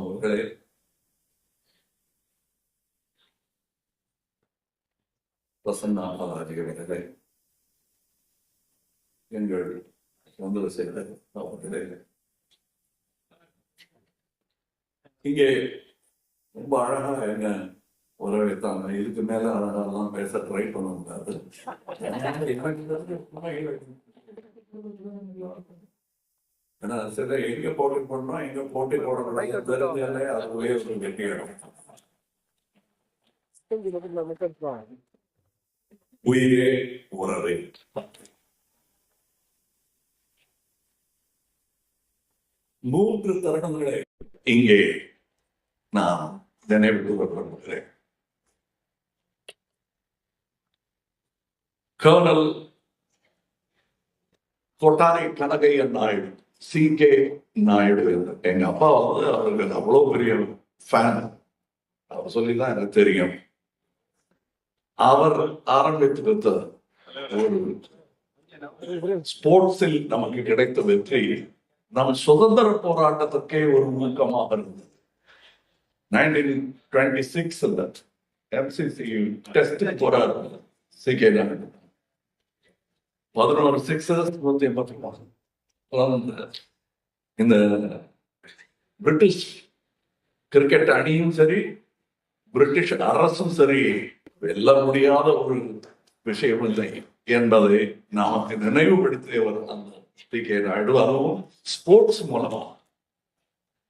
அவர்களே பிரசன்னா அவர்களே எங்கள் சொந்த செய்த அவர்களே இங்கே ரொம்ப அழகா என்ன வரவேற்றாங்க இதுக்கு மேல அழகாலாம் பேச ட்ரை பண்ண முடியாது ஏன்னா சில எங்க போட்டி போடணும் எங்க போட்டி போடக்கூடாது தெரிஞ்சாலே அதுவே ஒரு வெற்றியிடும் உயிரே உறவே. மூன்று தருணங்களை இங்கே நான் நினைவு கூறப்படுகிறேன் colonel Kottari Kanakaiya Naidu C K Naidu எங்க அப்பா வந்து அவருக்கு அவ்வளவு பெரிய ஃபேன் அவர் சொல்லிதான் எனக்கு தெரியும் அவர் ஆரம்பித்து வைத்த ஒரு ஸ்போர்ட்ஸில் நமக்கு கிடைத்த வெற்றி நம் சுதந்திர போராட்டத்துக்கே ஒரு ஊக்கமாக இருந்தது nineteen twenty six MCC test போராட்டம் சி கே நாயுடு பதினோரு சிக்ஸஸ் நூத்தி எண்பத்தி மூணு இந்த பிரிட்டிஷ் கிரிக்கெட் அணியும் சரி பிரிட்டிஷ் அரசும் சரி வெல்ல முடியாத ஒரு விஷயம் இல்லை என்பதை நமக்கு நினைவுபடுத்தியவர் அந்த டி கே. நாயுடு. அதுவும் ஸ்போர்ட்ஸ் மூலமா.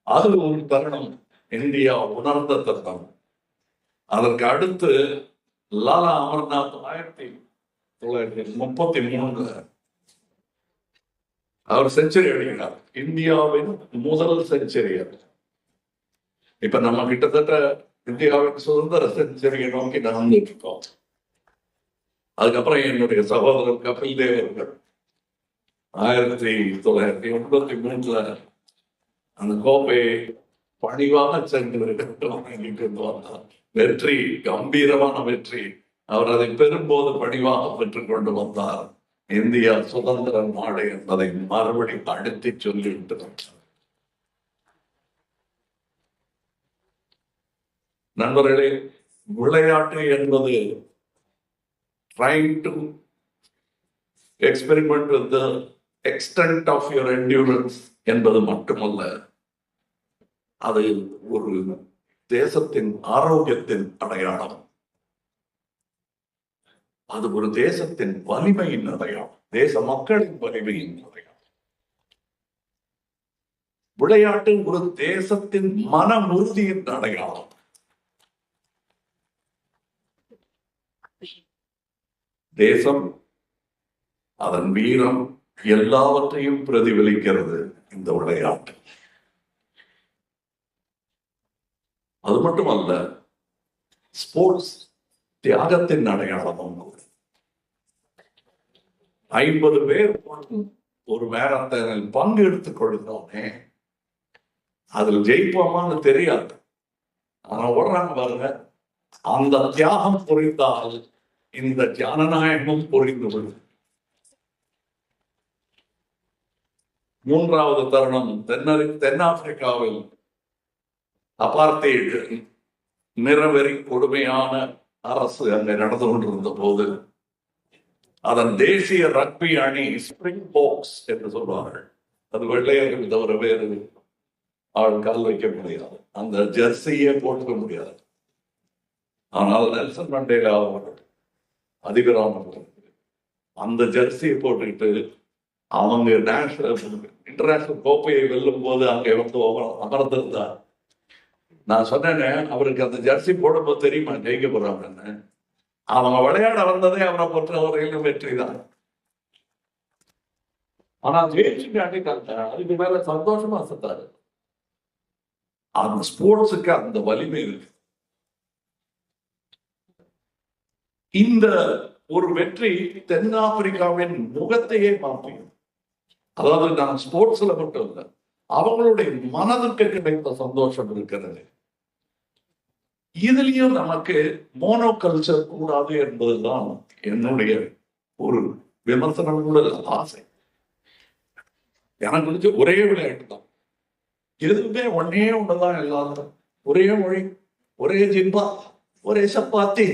அது ஒரு தருணம் இந்தியா உணர்ந்த தருணம். அதற்கு அடுத்து லாலா அமர்நாத் ஆயிரத்தி தொள்ளாயிரத்தி முப்பத்தி மூணுல அவர் செஞ்சுரி அடிக்கிறார். இந்தியாவின் முதல் செஞ்சுரி அது இப்ப நம்ம கிட்டத்தட்ட இந்தியாவின் சுதந்திர செஞ்சுரியை நோக்கி நடந்துட்டு இருக்கோம் அதுக்கப்புறம் என்னுடைய சகோதரர் கபில் தேவ் அவர்கள் ஆயிரத்தி தொள்ளாயிரத்தி எண்பத்தி மூணுல அந்த கோப்பையை பணிவாக சென்று வாங்கிட்டு வந்தார். வெற்றி கம்பீரமான வெற்றி. அவர் அதை பெறும்போது படிவாக பெற்றுக் கொண்டு வந்தார். இந்தியா சுதந்திர நாடு என்பதை மறுபடியும் அழுத்தி சொல்லிவிட்டு நண்பர்களே விளையாட்டு என்பது trying to experiment with extent of your your என்பது மட்டுமல்ல அது ஒரு தேசத்தின் ஆரோக்கியத்தின் அடையாளம். அது ஒரு தேசத்தின் வலிமையின் அடையாளம் தேச மக்களின் வலிமையின் அடையாளம் விளையாட்டு ஒரு தேசத்தின் மன உறுதியின் அடையாளம் தேசம் அதன் வீரம் எல்லாவற்றையும் பிரதிபலிக்கிறது இந்த விளையாட்டு. அது மட்டுமல்ல ஸ்போர்ட்ஸ் தியாகத்தின் அடையாளமும் ஐம்பது பேர் ஒரு மேரத்தானில் பங்கு எடுத்துக் கொள்கிறோமே அதில் ஜெயிப்போமான்னு தெரியாது. ஆனா ஓடுறாங்க பாருங்க. அந்த தியாகம் புரிந்தால் இந்த ஜனநாயகமும் புரிந்துவிடும் மூன்றாவது தருணம் தென்னறி தென்னாப்பிரிக்காவில் அபார்த்தேடு நிறவெறி கொடுமையான அரசு அங்கே நடந்து கொண்டிருந்த போது அதன் தேசிய ரக்பி அணி ஸ்பிரிங் போக்ஸ் என்று சொல்வார்கள். அது வெள்ளையர்கள் தவிர வேறு ஆள் கால் வைக்க முடியாது. அந்த ஜெர்சியே போட்டுக்க முடியாது. ஆனால் நெல்சன் மண்டேலா அவர்கள் அதிபரான அந்த ஜெர்சியை போட்டுக்கிட்டு அவங்க நேஷனல் இன்டர்நேஷனல் கோப்பையை வெல்லும் போது அங்கே வந்து அமர்ந்திருந்தார். நான் சொன்னேனே அவருக்கு அந்த ஜெர்சி போடும்போது தெரியுமா ஜெயிக்க போறாங்கன்னு? அவங்க விளையாட வந்ததே அவரை பொறுத்தவரையிலும் வெற்றி தான் ஆனா ஜெயிச்சு காட்டிட்டாங்க. அதுக்கு மேல சந்தோஷமா செத்தாரு. அந்த ஸ்போர்ட்ஸுக்கு அந்த வலிமை இருக்கு. இந்த ஒரு வெற்றி தென்னாப்பிரிக்காவின் முகத்தையே மாற்றியது. அதாவது நான் ஸ்போர்ட்ஸ்ல மட்டும் இல்லை அவங்களுடைய மனதுக்கு கிடைத்த சந்தோஷம் இருக்கிறது. இதுலயும் நமக்கு மோனோ கல்ச்சர் கூடாது என்பதுதான் என்னுடைய ஒரு விமர்சனம் கூட ஆசை. எனக்கு பிடிச்ச ஒரே விளையாட்டு தான். எதுவுமே ஒன்னே ஒண்ணுதான் எல்லாரும் ஒரே மொழி ஒரே ஜிம்பா ஒரே சப்பாத்தி.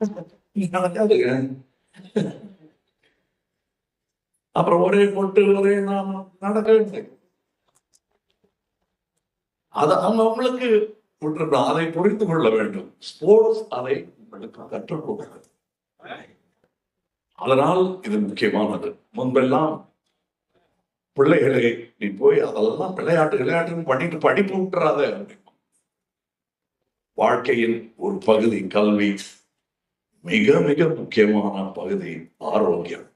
நடக்காதுங்க அப்புறம் ஒரே பொட்டு ஒரே நாமம் நடக்க அது அவங்களுக்கு விட்டுருக்கோம் அதை புரிந்து கொள்ள வேண்டும். ஸ்போர்ட்ஸ் அதை உங்களுக்கு கற்றுக் கொடுக்கிறது அதனால் இது முக்கியமானது. முன்பெல்லாம் பிள்ளைகளே நீ போய் அதெல்லாம் விளையாட்டு விளையாட்டுன்னு பண்ணிட்டு படிப்பு விட்டுறாத. வாழ்க்கையின் ஒரு பகுதி கல்வி மிக மிக முக்கியமான பகுதி ஆரோக்கியம்.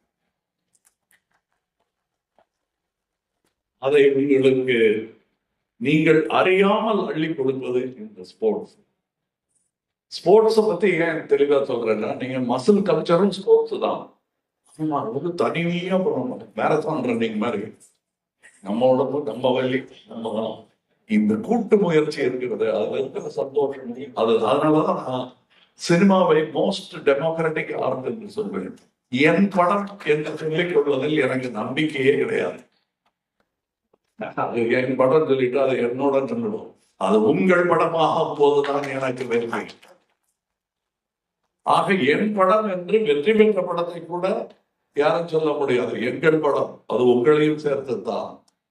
அதை உங்களுக்கு நீங்கள் அறியாமல் அள்ளி கொடுப்பது இந்த ஸ்போர்ட்ஸ் ஸ்போர்ட்ஸை பத்தி ஏன் தெளிவா சொல்றேன்னா நீங்க மசில் கல்ச்சரும் ஸ்போர்ட்ஸ் தான். ஆமா அது வந்து தனிமையா பண்ணணும் மேரத்தான் ரன்னிங் மாதிரி. நம்ம உடம்பு நம்ம வழி நம்ம தான். இந்த கூட்டு முயற்சி இருக்கிறது அதுல இருக்கிற சந்தோஷம் அது அதனாலதான் நான் சினிமாவை மோஸ்ட் டெமோக்ராட்டிக் ஆர்ட் என்று சொல்வேன். என் படம் என்று சொல்லிக் கொள்வதில் எனக்கு நம்பிக்கையே கிடையாது. அது என் படம் சொல்லிட்டு அது என்னோட நின்றுடும் அது உங்கள் படமாக போதுதான் எனக்கு வெற்றி. ஆக என் படம் என்று வெற்றி பெற்ற படத்தை கூட யாரும் சொல்ல முடியாது. எங்கள் படம் அது உங்களையும் சேர்த்து தான்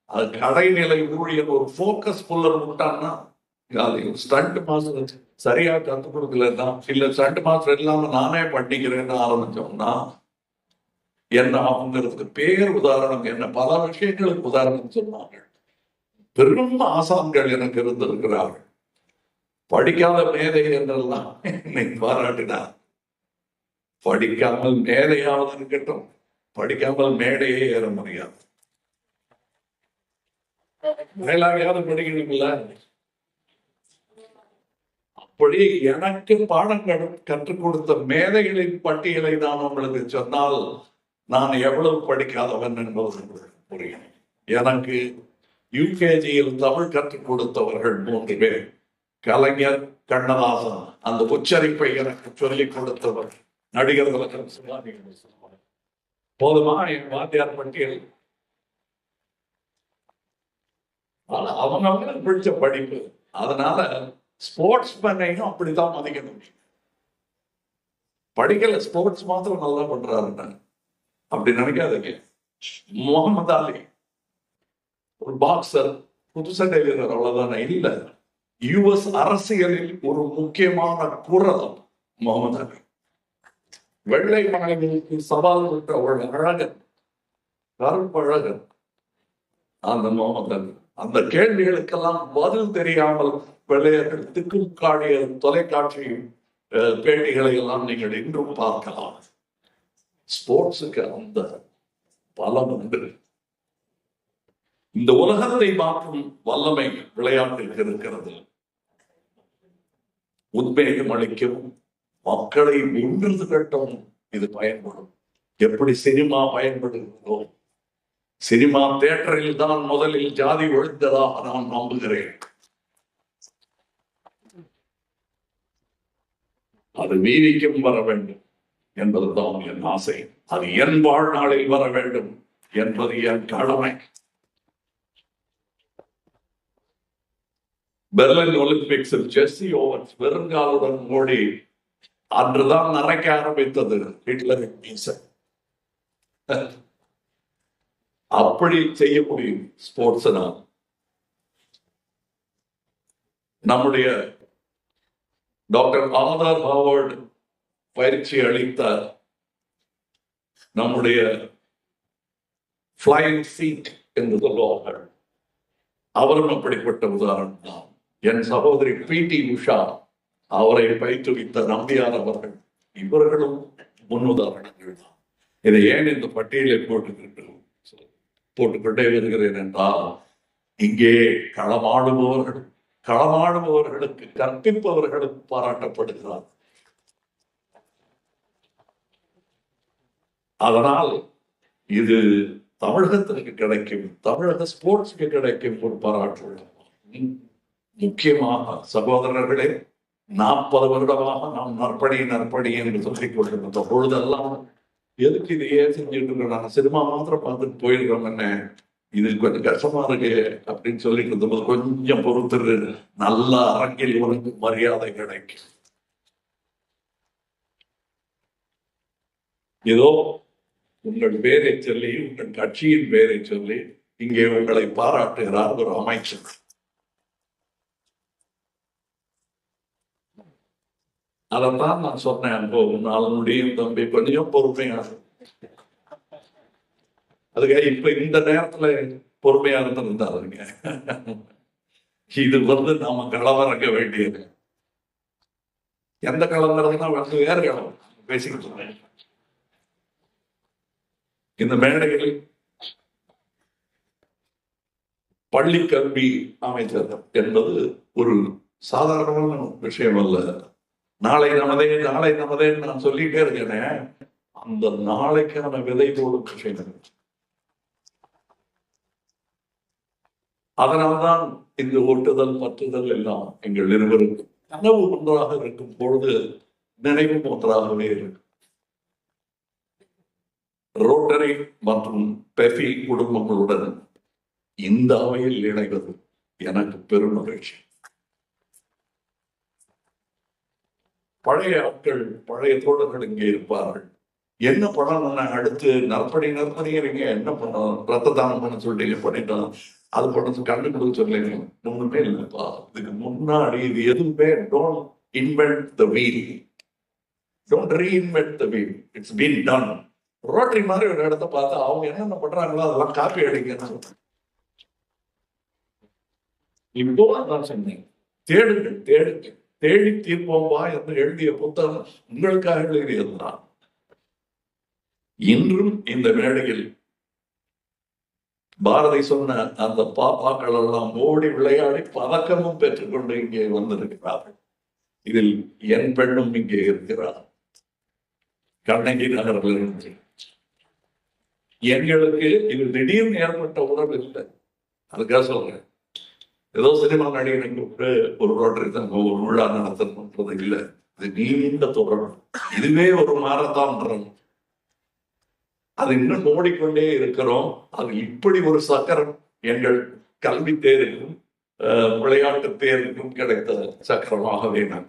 அது கடைநிலை ஊழியர் ஒரு ஃபோக்கஸ் புல்லர் விட்டான்னா அது ஸ்டண்ட் மாஸ்டர் சரியா கற்றுக் கொடுக்கலன்னா இல்ல ஸ்டண்ட் மாஸ்டர் இல்லாம நானே பண்ணிக்கிறேன்னு ஆரம்பிச்சோம்னா என்ன ஆகுங்கிறதுக்கு பேர் உதாரணம் என்ன பல விஷயங்களுக்கு உதாரணம் சொன்னாங்க பெரும் ஆசான்கள் எனக்கு இருந்திருக்கிறார்கள். படிக்காத மேதை என்றெல்லாம் என்னை பாராட்டினார். படிக்காமல் மேதையாவது இருக்கட்டும் படிக்காமல் மேடையே ஏற முடியாது. மேலாகையாவது படிக்கணும்ல? அப்படி எனக்கு பாடங்கள் கற்றுக் கொடுத்த மேதைகளின் பட்டியலை நான் உங்களுக்கு சொன்னால் நான் எவ்வளவு படிக்காதவன் என்பது புரியும். எனக்கு யூகேஜியில் தமிழ் கற்றுக் கொடுத்தவர்கள் மூன்று பேர். கலைஞர் கண்ணதாசன் அந்த உச்சரிப்பை எனக்கு சொல்லிக் கொடுத்தவர் நடிகர் போதுமா என் வாத்தியார் பட்டியல்? ஆனா அவங்க அவங்களுக்கு பிடிச்ச படிப்பு. அதனால ஸ்போர்ட்ஸ் மேனையும் அப்படித்தான் மதிக்கணும். படிக்கல ஸ்போர்ட்ஸ் மாத்திரம் நல்லா பண்றாருன்னு. அப்படி நினைக்காதீங்க. முகமது அலி ஒரு பாக்ஸர் புதுசா டெய்லர் அவ்வளவுதானே. இல்ல. யுஎஸ் அரசியலில் ஒரு முக்கியமான குரல் முகமது அலி. வெள்ளை மகளிருக்கு சவால் விட்ட ஒரு அழகன் கருப்பழகன் அந்த முகமது அலி. அந்த கேள்விகளுக்கெல்லாம் பதில் தெரியாமல் வெள்ளையர்கள் திக்கும் காழிய தொலைக்காட்சி அஹ், பேட்டிகளை எல்லாம் நீங்கள் இன்றும் பார்க்கலாம். ஸ்போர்ட்ஸுக்கு அந்த பலம் உண்டு இந்த உலகத்தை மாற்றும் வல்லமை விளையாட்டில் இருக்கிறது? உத்வேகம் அளிக்கவும் மக்களை ஒன்றிருந்து கட்டவும் இது பயன்படும். எப்படி சினிமா பயன்படுகிறதோ சினிமா தியேட்டரில் தான் முதலில் ஜாதி ஒழிந்ததாக நான் நம்புகிறேன். அது வீதிக்கும் வர வேண்டும். என்பதுதான் என் ஆசை. அது என் வாழ்நாளில் வர வேண்டும் என்பது என் கடமை. பெர்லின் ஒலிம்பிக்ஸில் ஜெஸ்ஸி ஓவன்ஸ் வெறுங்காலுடன் ஓடி அன்றுதான் நரைக்க ஆரம்பித்தது ஹிட்லரின் மீசை. அப்படி செய்ய முடியும் ஸ்போர்ட்ஸ் நம்முடைய டாக்டர் ஆதார் ஹாவர்ட் பயிற்சி அளித்த நம்முடைய ஃப்ளைங் சீட் என்று சொல்லுவார்கள் அவரும் அப்படிப்பட்ட உதாரணம் தான். என் சகோதரி பி டி உஷா அவரை பயிற்றுவித்த நம்பியார் அவர்கள் இவர்களும் முன்னுதாரணங்கள் தான். இதை ஏன் இந்த பட்டியலில் போட்டுக்கிட்டு போட்டுக்கொண்டே வருகிறேன் என்றால் இங்கே களமாடுபவர்கள் களமாடுபவர்களுக்கு கற்பிப்பவர்களும் பாராட்டப்படுகிறார்கள். அதனால் இது தமிழகத்திற்கு கிடைக்கும் தமிழக ஸ்போர்ட்ஸ்க்கு கிடைக்கும் ஒரு பாராட்டு முக்கியமாக சகோதரர்களே நாற்பது வருடமாக நாம் நற்படி நற்படி என்று சொல்லிக் கொண்டிருந்த பொழுதெல்லாம் எதுக்கு இது ஏன் செஞ்சுட்டு இருக்கோம்? சினிமா மாத்திரம் பார்த்துட்டு போயிடுறோம் என்ன? இது கொஞ்சம் கஷ்டமா இருக்கு அப்படின்னு சொல்லிட்டு இருந்தபோது கொஞ்சம் பொறுத்துரு. நல்ல அரங்கில் உனக்கு மரியாதை கிடைக்கும். ஏதோ உங்கள் பேரை சொல்லி உங்கள் கட்சியின் பேரை சொல்லி இங்கே உங்களை பாராட்டுகிறார் ஒரு அமைச்சர். அதைத்தான் நான் சொன்னேன் அப்போ உன்னால் முடியும் தம்பி. கொஞ்சம் பொறுமையா அதுக்காக இப்ப இந்த நேரத்துல பொறுமையா இருந்திருந்தாருங்க இது வந்து நாம களமிறக்க வேண்டியது. எந்த களமிறதுனா வந்து வேற களம். பேசிக்கிட்டு இருந்தேன். இந்த மேடையில் பள்ளி கல்வி அமைச்சர் என்பது ஒரு சாதாரணமான விஷயம் அல்ல. நாளை நமதே நாளை நமதே நான் சொல்லிட்டே இருக்கேனே. அந்த நாளைக்கான விதை போடும் விஷயம் அதனால்தான் இந்த ஓட்டுதல் பற்றுதல் எல்லாம் எங்கள் இருவருக்கும் கனவு ஒன்றாக இருக்கும் பொழுது நினைவும் ஒன்றாகவே இருக்கும். ரோட்டரி மற்றும் பெஃபி குடும்பங்களுடன் இந்த அவையில் இணைவது எனக்கு பெரும் மகிழ்ச்சி. பழைய ஆட்கள் பழைய தோழர்கள் இங்கே இருப்பார்கள். என்ன பண்ணணும் அடுத்து நற்படி நற்படிங்கிறீங்க என்ன பண்ணணும் ரத்த தானம் பண்ண சொல்லிட்டீங்க பண்ணிட்டோம் அது பண்ண கண்டு கொடுக்க சொல்லுங்க. ஒண்ணுமே இல்லைப்பா. இதுக்கு முன்னாடி இது எதுவுமே don't invent the wheel don't reinvent the wheel it's been done rotary மாதிரி ஒரு இடத்த பார்த்து அவங்க என்னென்ன பண்றாங்களோ அதெல்லாம் காப்பி அடிக்கிறாங்க இப்போ நான் சொன்னேன். தேடுங்க தேடுங்க. தேடி தீர்ப்போம்பா என்று எழுதிய புத்தகம் உங்களுக்காக எழுதியதுதான். இன்றும் இந்த மேடையில் பாரதி சொன்ன அந்த பாப்பாக்கள் எல்லாம் ஓடி விளையாடி பதக்கமும் பெற்றுக்கொண்டு இங்கே வந்திருக்கிறார்கள். இதில் என் பெண்ணும் இங்கே இருக்கிறார். கண்ணகி நகரிலிருந்து எங்களுக்கு இது திடீர்னு ஏற்பட்ட உணர்வு இல்லை. அதுக்காக சொல்றேன். ஏதோ சினிமா நடிகனை கூப்பிட்டு ஒரு ரோட்டரி தங்க ஒரு விழா பண்றது இல்லை. இது நீண்ட தொடரும் இதுவே ஒரு மாரத்தான் அது இன்னும் ஓடிக்கொண்டே இருக்கிறோம். அது இப்படி ஒரு சக்கரம் எங்கள் கல்வி தேர்விலும் விளையாட்டு தேர்விலும் கிடைத்த சக்கரமாகவே நான்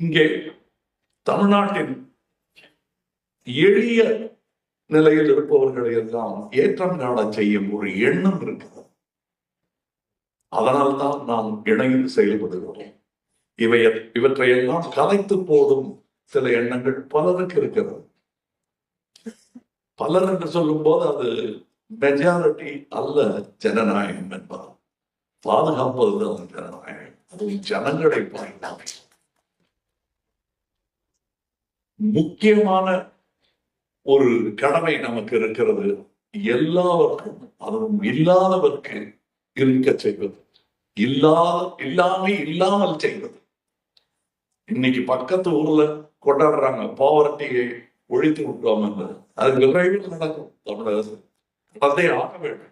இங்கே தமிழ்நாட்டின் எளிய நிலையில் இருப்பவர்களை எல்லாம் ஏற்றம் காண செய்யும் ஒரு எண்ணம் இருக்கிறது. அதனால்தான் நாம் இணைந்து செயல்படுகிறோம். இவை இவற்றையெல்லாம் கலைத்து போதும் சில எண்ணங்கள் பலருக்கு இருக்கிறது. பலர் என்று சொல்லும் போது அது மெஜாரிட்டி அல்ல ஜனநாயகம் என்பது. பாதுகாப்பதுதான் ஜனநாயகம். அது ஜனங்களை பாதுகாப்பு முக்கியமான ஒரு கடமை நமக்கு இருக்கிறது. எல்லாருக்கும் அதுவும் இல்லாதவர்க்கு இருக்க செய்வது. இல்லாத இல்லாமல் இல்லாமல் செய்வது. இன்னைக்கு பக்கத்து ஊர்ல கொண்டாடுறாங்க பாவர்ட்டியை ஒழித்து விட்டோம் என்று. அது விரைவில் நடக்கும் தமிழக நடந்தே ஆக வேண்டும்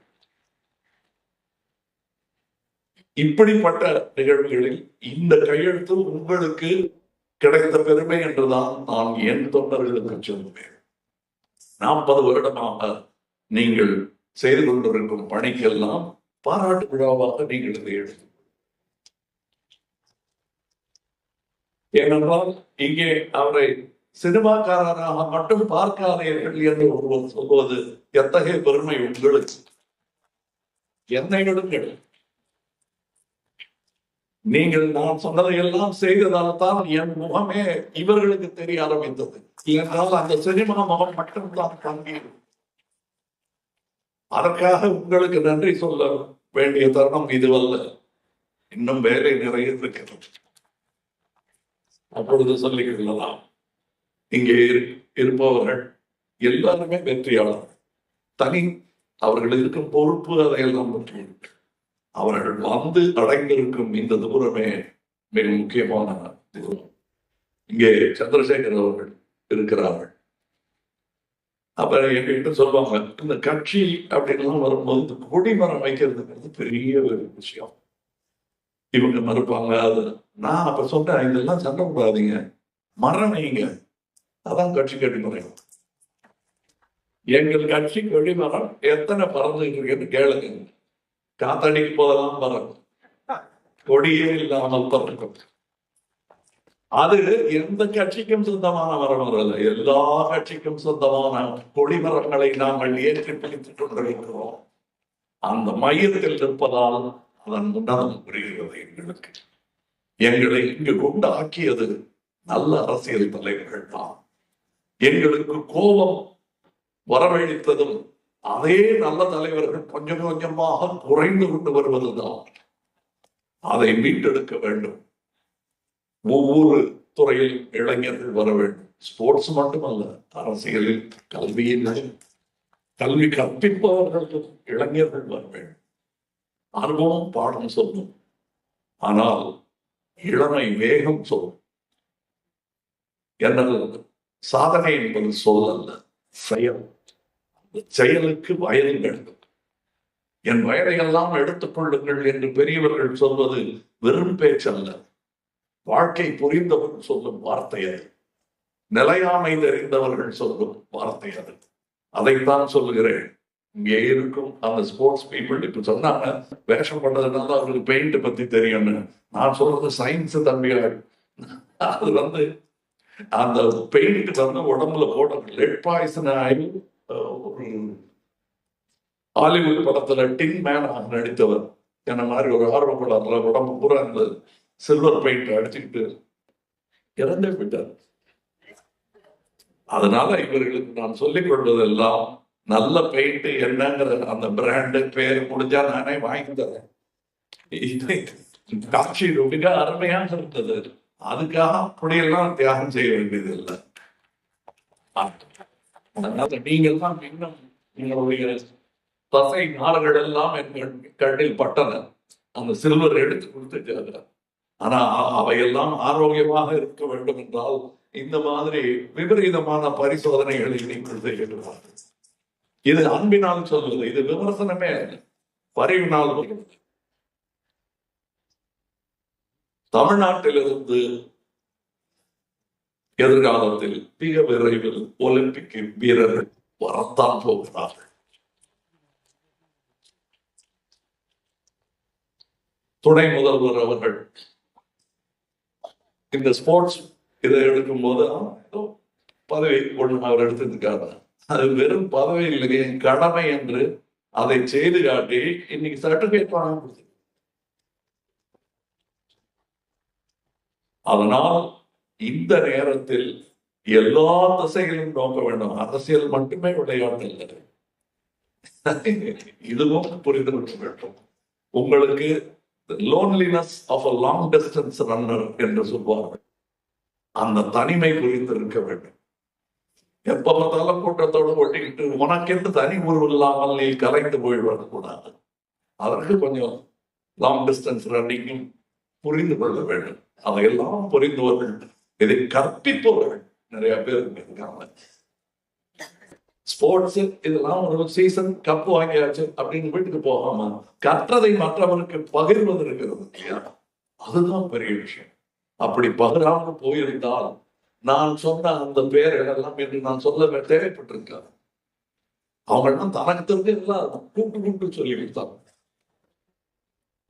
இப்படிப்பட்ட நிகழ்வுகளில் இந்த கையெழுத்து உங்களுக்கு கிடைத்த பெருமை என்றுதான் நான் என் தொண்டர்களுக்கு சொல்லுவேன். நாற்பது வருடமாக நீங்கள் செய்து கொண்டிருக்கும் பணிக்கெல்லாம் பாராட்டு விழாவாக நீங்கள் இதை எடுத்து ஏனென்றால் இங்கே அவரை சினிமாக்காரராக மட்டும் பார்க்காதீர்கள் என்று ஒருவர் சொல்வது எத்தகைய பெருமை உங்களுக்கு? என்னை விடுங்கள் நீங்கள் நான் சொன்னதை எல்லாம் தான் என் முகமே இவர்களுக்கு தெரிய ஆரம்பித்தது. என்றால் அந்த சினிமா முகம் மட்டும்தான் தங்கியது. அதற்காக உங்களுக்கு நன்றி சொல்ல வேண்டிய தருணம் இதுவல்ல. இன்னும் வேலை நிறைய இருக்கிறது. அப்பொழுது சொல்லிக் கொள்ளலாம். இங்கே இருப்பவர்கள் எல்லாருமே வெற்றியாளர். தனி அவர்கள் இருக்கும் பொறுப்பு அதையெல்லாம் பற்றி அவர்கள் வந்து அடங்கியிருக்கும் இந்த தூரமே மிக முக்கியமான தூரம். இங்கே சந்திரசேகர் அவர்கள் இருக்கிறார்கள். அப்ப என்கிட்ட சொல்லுவாங்க இந்த கட்சி அப்படின்லாம் வரும்போது இந்த கொடிமரம் வைக்கிறதுங்கிறது பெரிய ஒரு விஷயம். இவங்க மறுப்பாங்க அது நான் அப்ப சொன்னேன் இதெல்லாம் சண்டை போடாதீங்க. மரம் வைங்க அதான் கட்சி கட்டி முறையும் எங்கள் கட்சி கொடிமரம் எத்தனை பறந்து இருக்குன்னு கேளுங்க. காத்தடிக்கு போதெல்லாம் பறக்கும் கொடியே இல்லாமல் பறக்கும் அது எந்த கட்சிக்கும் சொந்தமான மரம் அல்ல எல்லா கட்சிக்கும் சொந்தமான கொடிமரங்களை நாங்கள் ஏற்றி பிடித்துக் கொண்டிருக்கிறோம் அந்த மையத்தில் இருப்பதால் அதன் உன்னதம் புரிகிறது எங்களுக்கு எங்களை இங்கு கொண்டு ஆக்கியது நல்ல அரசியல் தலைவர்கள் தான் எங்களுக்கு கோபம் வரவழைத்ததும் அதே நல்ல தலைவர்கள் கொஞ்சம் கொஞ்சமாக குறைந்து கொண்டு வருவதுதான் அதை மீட்டெடுக்க வேண்டும். ஒவ்வொரு துறையில் இளைஞர்கள் வர வேண்டும். ஸ்போர்ட்ஸ் மட்டுமல்ல அரசியலில் கல்வியின் கல்வி கற்பிப்பவர்கள் இளைஞர்கள் வர வேண்டும். அனுபவம் பாடம் சொல்லும். ஆனால் இளமை வேகம் சொல்லும். என்ன சாதனை என்பது சொல்லல்ல செயல். செயலுக்கு வயதுங்கள் என் வயதை எல்லாம் எடுத்துக் கொள்ளுங்கள் என்று பெரியவர்கள் சொல்வது வெறும் பேச்சல்ல. வாழ்க்கை புரிந்தவர்கள் சொல்லும் வார்த்தை அது. நிலையாமை தெரிந்தவர்கள் சொல்லும் வார்த்தை அது. அதைத்தான் சொல்லுகிறேன். இங்கே இருக்கும் அந்த ஸ்போர்ட்ஸ் பீப்புள் இப்ப சொன்னாங்க வேஷம் பண்ணதுனால அவங்களுக்கு பெயிண்ட் பத்தி தெரியும்னு. நான் சொல்றது சயின்ஸ் தம்பியாக அது வந்து அந்த பெயிண்ட் வந்து உடம்புல போட லெட் பாய்சன் ஆகி ஹாலிவுட் படத்துல டின் மேனாக நடித்தவர். என்ன மாதிரி ஒரு ஆர்வப்படாத உடம்பு பூரா அந்த சில்வர் பெயிண்ட் அடிச்சுக்கிட்டு இறந்தே விட்டார் அதனால இவர்களுக்கு நான் சொல்லிக் கொள்வதெல்லாம் நல்ல பெயிண்ட் என்னங்கிற அந்த பிராண்டு பேர் முடிஞ்சா நானே வாங்கி தரேன். காட்சி மிக அருமையாக இருந்தது. அதுக்காக அப்படியெல்லாம் தியாகம் செய்ய வேண்டியது இல்லை அதனால நீங்கள் தான் இன்னும் எங்களுடைய தசை நாடுகள் எல்லாம் என் கண்ணில் பட்டன. அந்த சில்வர் எடுத்து கொடுத்துட்டாங்க ஆனா அவையெல்லாம் ஆரோக்கியமாக இருக்க வேண்டும் என்றால் இந்த மாதிரி விபரீதமான பரிசோதனைகளை நீங்கள் செய்ய இது அன்பினால் சொல்வது இது விமர்சனமே அல்ல. பரிவினால் தமிழ்நாட்டிலிருந்து எதிர்காலத்தில் மிக விரைவில் ஒலிம்பிக் வீரர்கள் வரத்தான் போகிறார்கள். துணை முதல்வர் அவர்கள் இந்த ஸ்போர்ட்ஸ் இதை எடுக்கும் போது பதவி ஒன்று அவர் எடுத்திருக்காரு. அது வெறும் பதவி இல்லைங்க என் கடமை என்று அதை செய்து காட்டி இன்னைக்கு சர்டிபிகேட் வாங்க அதனால் இந்த நேரத்தில் எல்லா திசைகளையும் நோக்க வேண்டும். அரசியல் மட்டுமே விளையாட்டு இல்லை இதுவும் புரிந்து கொள்ள வேண்டும். உங்களுக்கு loneliness of a long distance runner என்று சொல்வார்கள். அந்த தனிமை புரிந்து இருக்க வேண்டும். எப்ப பார்த்தாலும் கூட்டத்தோடு ஒட்டிக்கிட்டு உனக்கென்று தனி உருவம் இல்லாமல் நீ கலைந்து போயிடுவது கூடாது அதற்கு கொஞ்சம் லாங் டிஸ்டன்ஸ் ரன்னிங்கும் புரிந்து கொள்ள வேண்டும். அதையெல்லாம் புரிந்து வருகின்றன இதை கற்பிப்பவர்கள் நிறைய பேர் இருக்காங்க. ஸ்போர்ட்ஸ் இதெல்லாம் ஒரு சீசன் கப் வாங்கியாச்சு அப்படின்னு வீட்டுக்கு போகாம கற்றதை மற்றவனுக்கு பகிர்வது இருக்கிறது இல்லையா? அதுதான் பெரிய விஷயம். அப்படி பகிராமல் போயிருந்தால் நான் சொன்ன அந்த பேர் எல்லாம் என்று நான் சொல்ல தேவைப்பட்டிருக்காரு அவங்கெல்லாம் தனக்கு தெரிஞ்சு எல்லாம் கூட்டு கூட்டு சொல்லி வைத்தாங்க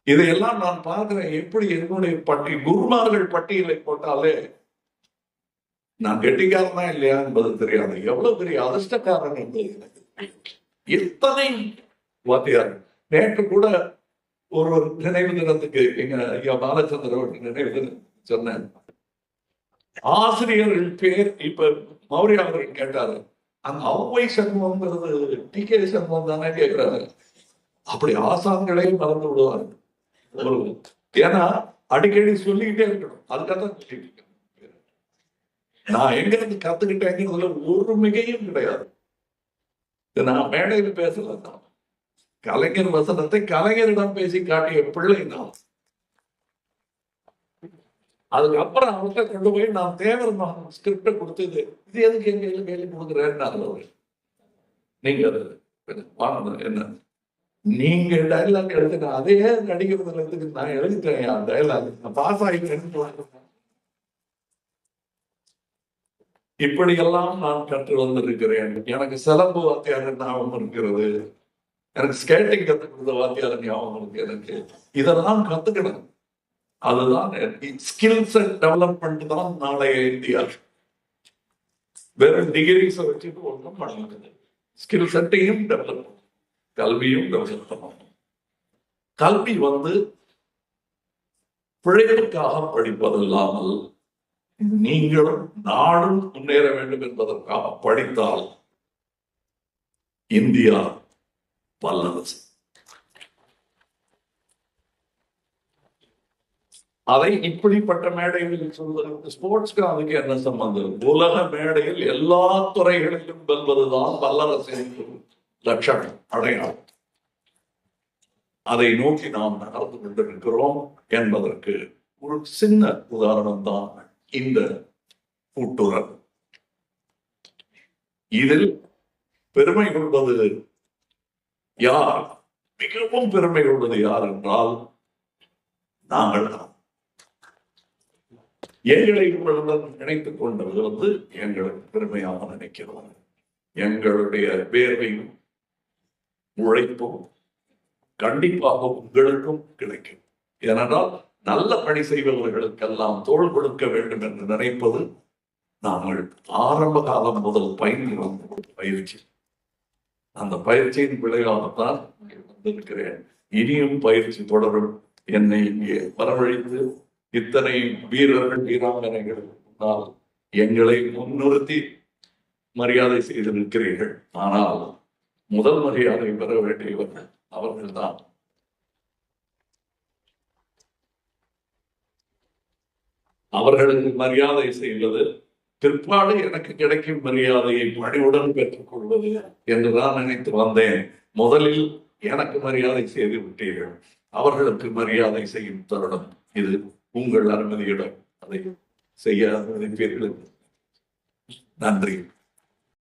இதையெல்லாம் நான் பார்க்கிறேன். எப்படி என்னுடைய பட்டி குருமார்கள் பட்டியலை போட்டாலே நான் கெட்டிக்காரனா இல்லையா என்பது தெரியாது. எவ்வளவு பெரிய அதிர்ஷ்டக்காரன் என்பது எனக்கு எத்தனை வாத்தியார். நேற்று கூட ஒரு ஒரு நினைவு தினத்துக்கு எங்க ஐயா பாலச்சந்திரன் நினைவு தினம் சொன்னேன் ஆசிரியர்கள் பேர் இப்ப மௌரிய அவர்கள் கேட்டாரு. அந்த ஔவை சண்முகங்கிறது டி கே சண்முகம் தானே கேட்கிறாரு அப்படி ஆசான்களையும் மறந்து விடுவாரு ஏன்னா அடிக்கடி சொல்லிக்கிட்டே இருக்கணும். அதுக்காக தான் நான் எங்க இருந்து கத்துக்கிட்டேங்கிறதுல ஒரு மிகையும் கிடையாது. இது நான் மேடையில் பேசலாம் தான். கலைஞர் வசனத்தை கலைஞரிடம் பேசி காட்டிய பிள்ளை நான். அதுக்கப்புறம் அவர்கிட்ட கொண்டு போய் நான் தேவர் ஸ்கிரிப்ட கொடுத்தது. இது எதுக்கு எங்க கையில கேள்வி கொடுக்குறேன்னு அவர் நீங்க என்ன? நீங்க டைலாக் எழுதுன அதே நடிக்கிறதுல இருந்து நான் எழுதிட்டேன் டைலாக் நான் பாஸ் ஆகிட்டேன்னு இப்படியெல்லாம் நான் கற்று வந்திருக்கிறேன். எனக்கு சிலம்பு வாத்தியார் ஞாபகம் இருக்கிறது. எனக்கு ஸ்கேட்டிங் கற்றுக் கொடுத்த வாத்தியார் ஞாபகம் இருக்கு எனக்கு. இதெல்லாம் கத்துக்கணும். அதுதான் ஸ்கில்ஸ் அண்ட் டெவலப்மெண்ட் தான் நாளைய இந்தியா வெறும் டிகிரிஸை வச்சுட்டு ஒன்றும் பண்ண முடியாது. ஸ்கில் செட்டையும் டெவலப் கல்வியும் டெவலப் பண்ணணும் கல்வி வந்து பிழைப்புக்காக படிப்பதில்லாமல் நீங்களும் நாடும் முன்னேற வேண்டும் என்பதற்காக படித்தால் இந்தியா வல்லரசு. அதை இப்படிப்பட்ட மேடைகளில் சொல்வதற்கு ஸ்போர்ட்ஸ்க்கு அதுக்கு என்ன சம்பந்தம்? உலக மேடையில் எல்லா துறைகளிலும் வெல்வதுதான் வல்லரசின் லட்சணம் அடையாளம். அதை நோக்கி நாம் நடந்து கொண்டிருக்கிறோம் என்பதற்கு ஒரு சின்ன உதாரணம் தான் இந்த கூட்டுறவு. இதில் பெருமை கொள்வது யார்? மிகவும் பெருமை கொள்வது யார் என்றால் நாங்கள் தான். எங்களை இவர்களுடன் இணைத்துக் கொண்டது வந்து எங்களுக்கு பெருமையாக நினைக்கிறோம். எங்களுடைய வேர்வையும் உழைப்பும் கண்டிப்பாக உங்களுக்கும் கிடைக்கும். ஏனென்றால் நல்ல பணி செய்பவர்களுக்கெல்லாம் தோள் கொடுக்க வேண்டும் என்று நினைப்பது நாங்கள் ஆரம்ப காலம் முதல் பயின்று வந்த பயிற்சி. அந்த பயிற்சியின் விளைவாகத்தான் வந்திருக்கிறேன். இனியும் பயிற்சி தொடரும். என்னை இங்கே வரவழைத்து இத்தனை வீரர்கள் வீராங்கனைகள் முன்னால் எங்களை முன்னிறுத்தி மரியாதை செய்திருக்கிறீர்கள். ஆனால் முதல் மரியாதை பெற வேண்டியவர்கள் அவர்கள்தான். அவர்களுக்கு மரியாதை செய்வது பிற்பாடு எனக்கு கிடைக்கும் மரியாதையை பணிவுடன் பெற்றுக்கொள்வது என்று என்றுதான் நினைத்து வந்தேன். முதலில் எனக்கு மரியாதை செய்து விட்டீர்கள். அவர்களுக்கு மரியாதை செய்யும் தருணம் இது. உங்கள் அனுமதியிடம் அதை செய்ய அனுமதிப்பீர்கள். நன்றி.